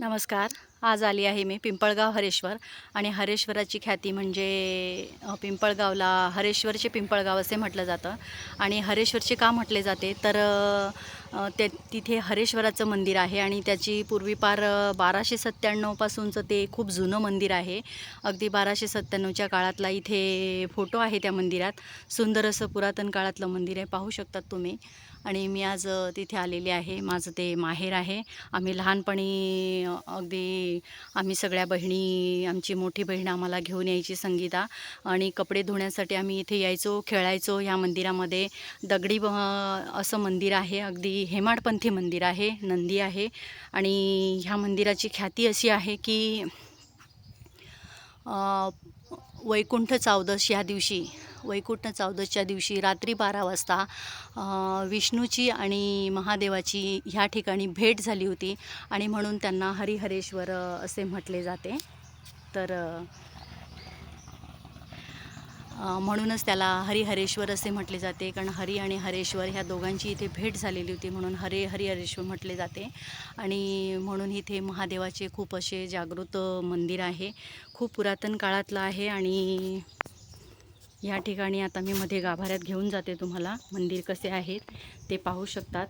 नमस्कार. आज आली आहे मी पिंपळगाव हरेश्वर आणि हरेश्वराची ख्याती म्हणजे पिंपळगावला हरेश्वरचे पिंपळगाव असे म्हटलं जातं. आणि हरेश्वरचे का म्हटले जाते? तर ते तिथे हरेश्वराचं मंदिर आहे आणि त्याची पूर्वीपार बाराशे सत्त्याण्णवपासूनचं ते खूप जुनं मंदिर आहे. अगदी बाराशे सत्त्याण्णवच्या काळातला इथे फोटो आहे त्या मंदिरात. सुंदर असं पुरातन काळातलं मंदिर आहे पाहू शकतात तुम्ही. आणि मी आज तिथे आलेले आहे. माझं ते माहेर आहे. आम्ही लहानपणी अगदी आम्ही सगळ्या बहिणी आमची मोठी बहीण आम्हाला घेऊन यायची संगीता. आणि कपडे धुण्यासाठी आम्ही इथे यायचो खेळायचो ह्या मंदिरामध्ये. दगडी असं मंदिर आहे. अगदी हेमाडपंथी मंदिर आहे नंदी आहे आणि ह्या मंदिराची ख्याती अशी आहे की वैकुंठ चौदस या दिवशी वैकुंठ चौदसच्या दिवशी रात्री बारा वाजता विष्णूची आणि महादेवाची ह्या ठिकाणी भेट झाली होती आणि म्हणून त्यांना हरिहरेश्वर असे म्हटले जाते. तर म्हणूनच त्याला हरिहरेश्वर असे म्हटले जाते कारण हरी आणि हरेश्वर ह्या दोघांची इथे भेट झालेली होती म्हणून हरे हरिहरेश्वर म्हटले जाते. आणि म्हणून इथे महादेवाचे खूप असे जागृत मंदिर आहे. खूप पुरातन काळातलं आहे आणि या ठिकाणी आता मी मध्ये गाभाऱ्यात घेऊन जाते तुम्हाला. मंदिर कसे आहेत ते पाहू शकतात.